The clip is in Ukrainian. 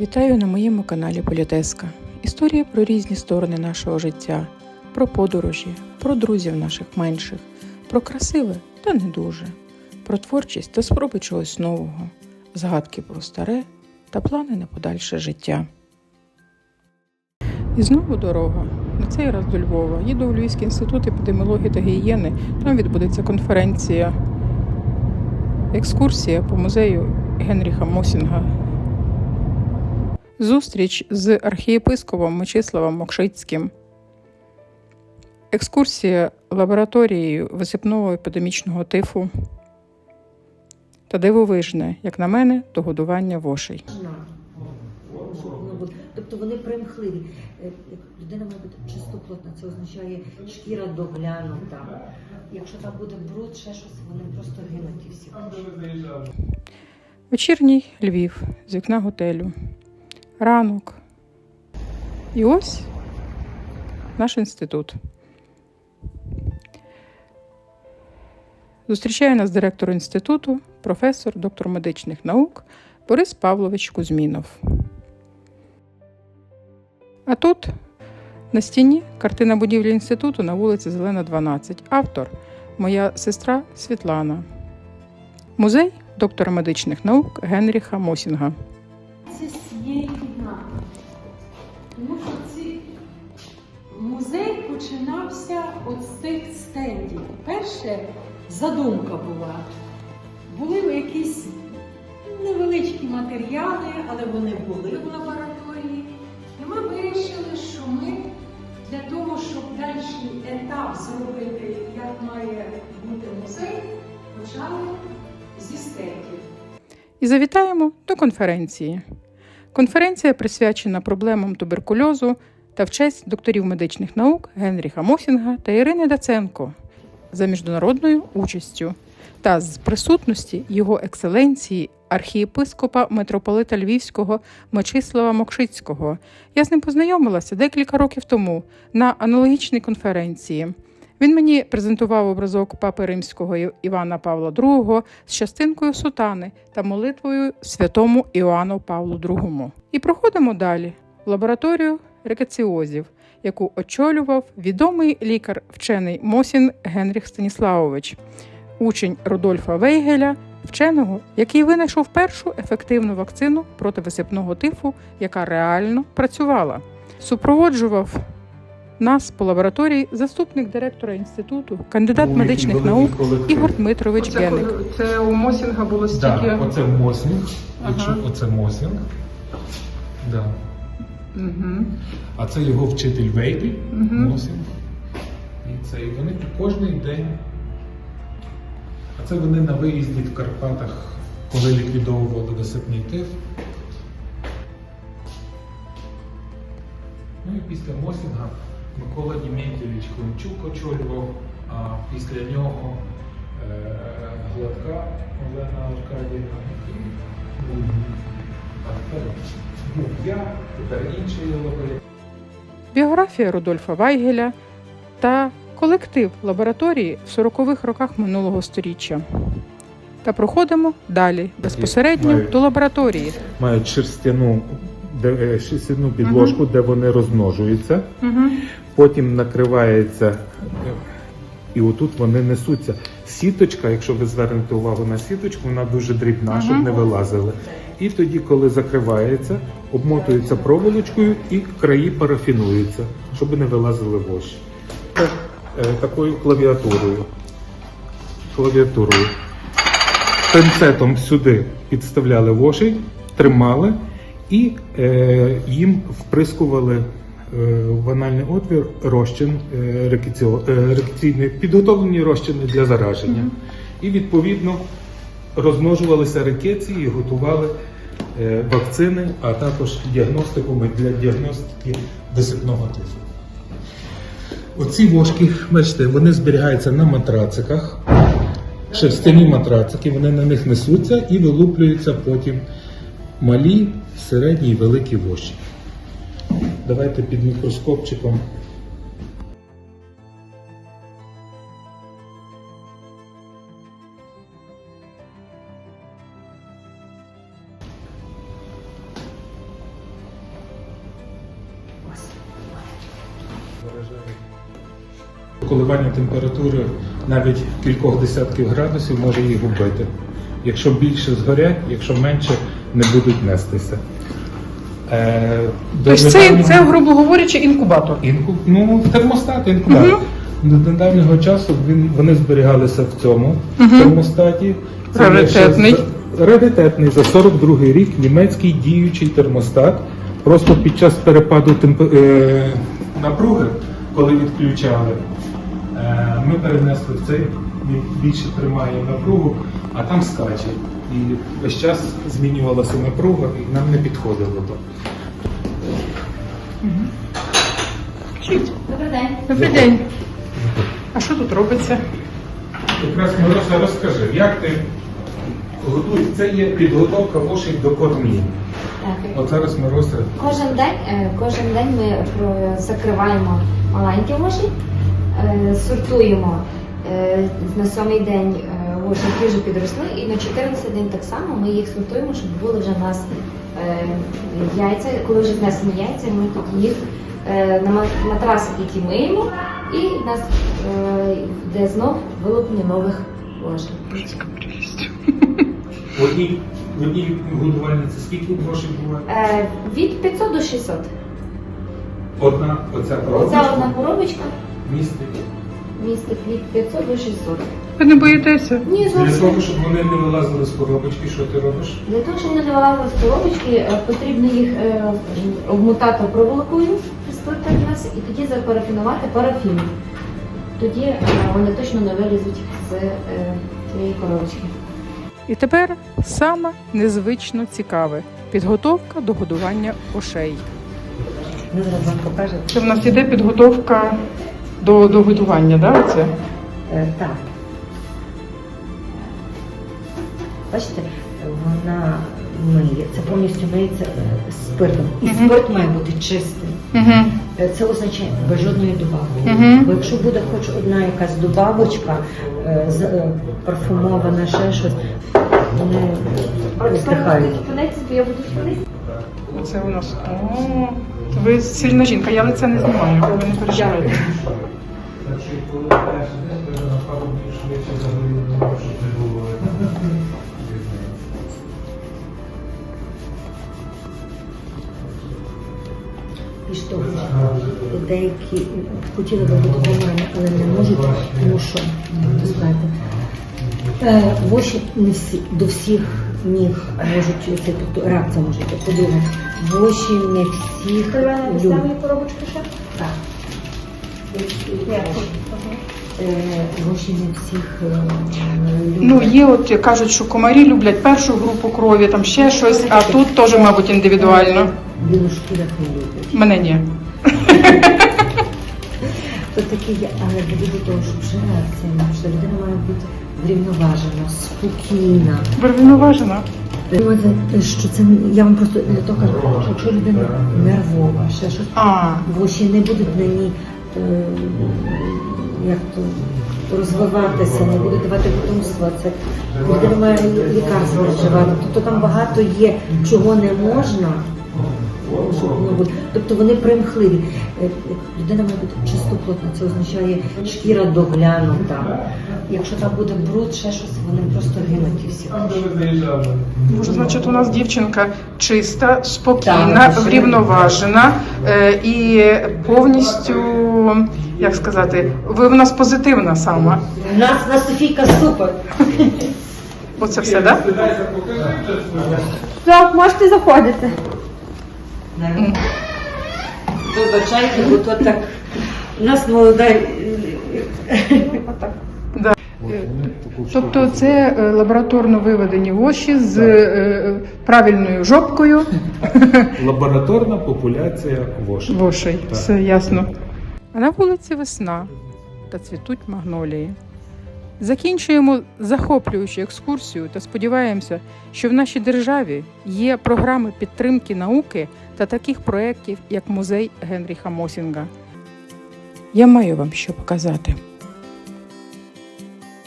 Вітаю на моєму каналі Політеска. Історія про різні сторони нашого життя, про подорожі, про друзів наших менших, про красиве та не дуже, про творчість та спроби чогось нового, згадки про старе та плани на подальше життя. І знову дорога. На цей раз до Львова. Їду у Львівський інститут епідеміології та гігієни. Там відбудеться конференція, екскурсія по музею Генріха Мосінга. Зустріч з архієпископом Мечиславом Мокшицьким. Екскурсія лабораторією висипного епідемічного тифу. Та дивовижне, як на мене, то годування вошей. Тобто вони примхливі. Е, Людина має бути чистоплотна, це означає шкіра доглянута. Якщо там буде бруд, ще щось, вони просто гинуть і всі. Вечірній Львів з вікна готелю. Ранок. І ось наш інститут. Зустрічає нас директор інституту, професор, доктор медичних наук Борис Павлович Кузьмінов. А тут на стіні картина будівлі інституту на вулиці Зелена, 12. Автор моя сестра Світлана. Музей доктора медичних наук Генріха Мосінга. Тому що ці музей починався от з тих стендів. Перше задумка була. Були якісь невеличкі матеріали, але вони були в лабораторії. І ми вирішили, що ми для того, щоб далі етап зробити, як має бути музей, почали зі стендів. І завітаємо до конференції. Конференція присвячена проблемам туберкульозу та в честь докторів медичних наук Генріха Мосінга та Ірини Даценко за міжнародною участю та з присутності його екселенції архієпископа митрополита Львівського Мечислава Мокшицького. Я з ним познайомилася декілька років тому на аналогічній конференції. Він мені презентував образок папи римського Івана Павла II з частинкою сутани та молитвою святому Іоанну Павлу II. І проходимо далі в лабораторію рекаціозів, яку очолював відомий лікар вчений Мосін Генріх Станіславович, учень Рудольфа Вейгеля, вченого, який винайшов першу ефективну вакцину проти висипного тифу, яка реально працювала. Супроводжував нас по лабораторії заступник директора інституту, кандидат медичних наук. Ігор Дмитрович Геник. Це у Мосінга було Так, оце Мосінг. Ага. Оце Мосінг. Да. Угу. А це його вчитель Вейгель, Мгм. Мосінг. І це і вони кожен день. А це вони на виїзді в Карпатах, коли ліквідовували досипний тиф. Ну і після Мосінга Микола Дімєнтєвич Климчук очолював, а після нього е, Гладка Олена Аркадіївна. А тепер був я, тепер інший лабораторій. Біографія Рудольфа Вайгеля та колектив лабораторії в 40-х роках минулого століття. Та проходимо далі безпосередньо Мають. до лабораторії. Мають шерстяну, де, е, шерстяну підложку, де вони розмножуються. Угу. Потім накривається, і отут вони несуться. Сіточка, якщо ви звернете увагу на сіточку, вона дуже дрібна, щоб не вилазили. І тоді, коли закривається, обмотується проволочкою і краї парафінуються, щоб не вилазили воші. Так, е, такою клавіатурою. Клавіатурою. Пинцетом сюди підставляли воші, тримали і е, їм вприскували в анальний отвір розчин е, рекеціо- е, підготовлені розчини для зараження. І відповідно розмножувалися рекеції і готували е, вакцини, а також діагностику для діагностики висипного тифу. Оці вошки, бачите, вони зберігаються на матрациках, шерстяні матрацики, вони на них несуться і вилуплюються потім малі, середні і великі воші. Давайте під мікроскопчиком. Коливання температури навіть кількох десятків градусів може їх убити. Якщо більше згорять, якщо менше не будуть нестися. Е, Тобто це, це, грубо говорячи, інкубатор. Інку... Ну, термостат, інкубатор. До недавнього часу він, вони зберігалися в цьому термостаті. Це є ще Раритетний. за- Раритетний за 42 рік німецький діючий термостат. Просто під час перепаду темп... е... напруги, коли відключали, е... ми перенесли в цей, він більше тримає напругу, а там скаче. І весь час змінювалася напруга, і нам не підходило то. Добрий день. Добрий день. А що тут робиться? Якраз Мироса, розкажи, як ти готуєш? Це є підготовка вошей до кормів. От зараз Мироса Кожен день, е, кожен день ми про- закриваємо маленькі воші, е, сортуємо е, на сьомий день е, воші, які вже підросли, і на 14 день так само ми їх сортуємо, щоб були вже в нас е, яйця. Коли вже знесені яйця, ми тоді їх е, на ма- матрасик, які миємо, і в нас е, йде знов вилуплення нових в одній, в одній годувальниці скільки грошей буває? Е, Від 500 до 600. Одна оця Оця одна коробочка містить. містить від 500 до 600. Ви не боїтеся? Ні, Для зовсім. того, щоб вони не вилазили з коробочки, що ти робиш? Для того, щоб вони не вилазили з коробочки, е, потрібно їх е, обмотати проволокою нас і тоді запарафінувати парафіном. Тоді е, вони точно не вилізуть з е, цієї коробочки. І тепер саме незвично цікаве підготовка до годування ошей. Ми зараз вам покажемо. Це в нас іде підготовка до, до годування, да? Оце? Е, Так. Бачите, вона миє, це повністю миється е, спиртом. І Мгм. спирт має бути чистий. Угу. Е, Це означає без жодної добавки. Мгм. Бо якщо буде хоч одна якась добавочка, е, парфумована, ще щось, вони здихають. В я буду ходити. Оце у нас. О, ви сильна жінка, я лице не знімаю, ви не переживайте. Значить, коли на пару днів швидше загоріли, щоб не було. Більш того, деякі хотіли би бути донорами, але не можуть, тому що знаєте, е, воші не всі до всіх ніг можуть це тобто реакція може бути. Подивимо, воші не всіх люблять. коробочки ще? Так. Е, Воші не всіх е, люблять. Ну, є, от кажуть, що комарі люблять першу групу крові, там ще щось, а тут теж, мабуть, індивідуально. Білошкірих не люблять. Мене ні. То таке є, але до того, щоб вже реакція, що людина має бути врівноважена, спокійна. Врівноважена. Думаєте, що це я вам просто для того кажу, що якщо людина нервова, ще щось, А, воші не будуть на ній е, як то розвиватися, не будуть давати потомства. Це людина має лікарство вживати. Тобто там багато є, чого не можна. Воно. Тобто вони примхливі. Е, Людина має бути чистоплотна, це означає шкіра доглянута. Якщо там буде бруд, ще щось, вони просто гинуть і всі. Боже, значить, у нас дівчинка чиста, спокійна, Так, врівноважена е, і повністю, як сказати, ви в нас позитивна сама. У нас на Софійка супер. Оце все, так? Так, можете заходити. Вибачайте, бо то так. У нас молода. Тобто це е, лабораторно виведені воші з е, правильною жопкою Лабораторна популяція вошей. вошей. Так. Все ясно. А на вулиці весна та цвітуть магнолії. Закінчуємо захоплюючу екскурсію та сподіваємося, що в нашій державі є програми підтримки науки та таких проєктів, як музей Генріха Мосінга. Я маю вам що показати.